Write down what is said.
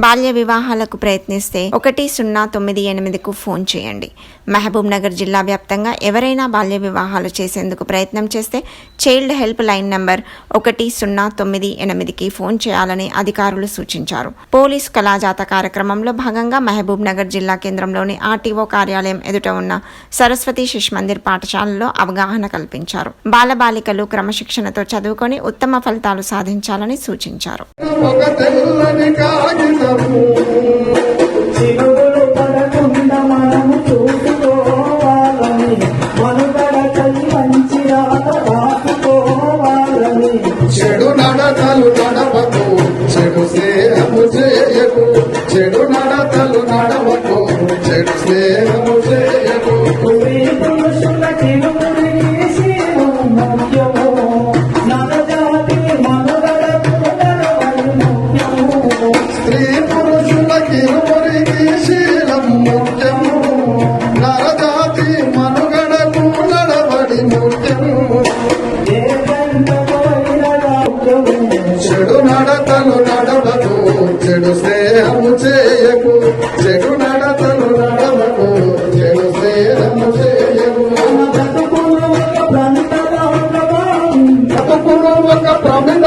బాల్య వివాహాలకు ప్రయత్నిస్తే ఒకటి సున్నా తొమ్మిది ఎనిమిదికు ఫోన్ చేయండి. మహబూబ్ నగర్ జిల్లా వ్యాప్తంగా ఎవరైనా బాల్య వివాహాలు చేసేందుకు ప్రయత్నం చేస్తే చైల్డ్ హెల్ప్ లైన్ నంబర్ ఒకటి సున్నా తొమ్మిది ఎనిమిదికి ఫోన్ చేయాలని అధికారులు సూచించారు. పోలీస్ కళాజాత కార్యక్రమంలో భాగంగా మహబూబ్ నగర్ జిల్లా కేంద్రంలోని ఆర్టీఓ కార్యాలయం ఎదుట ఉన్న సరస్వతి శిశు మందిర్ పాఠశాలలో అవగాహన కల్పించారు. బాలబాలికలు క్రమశిక్షణతో చదువుకొని ఉత్తమ ఫలితాలు సాధించాలని సూచించారు. చెడు నడతలు నడవకు చెడు స్నేహము చెడు స్నేహము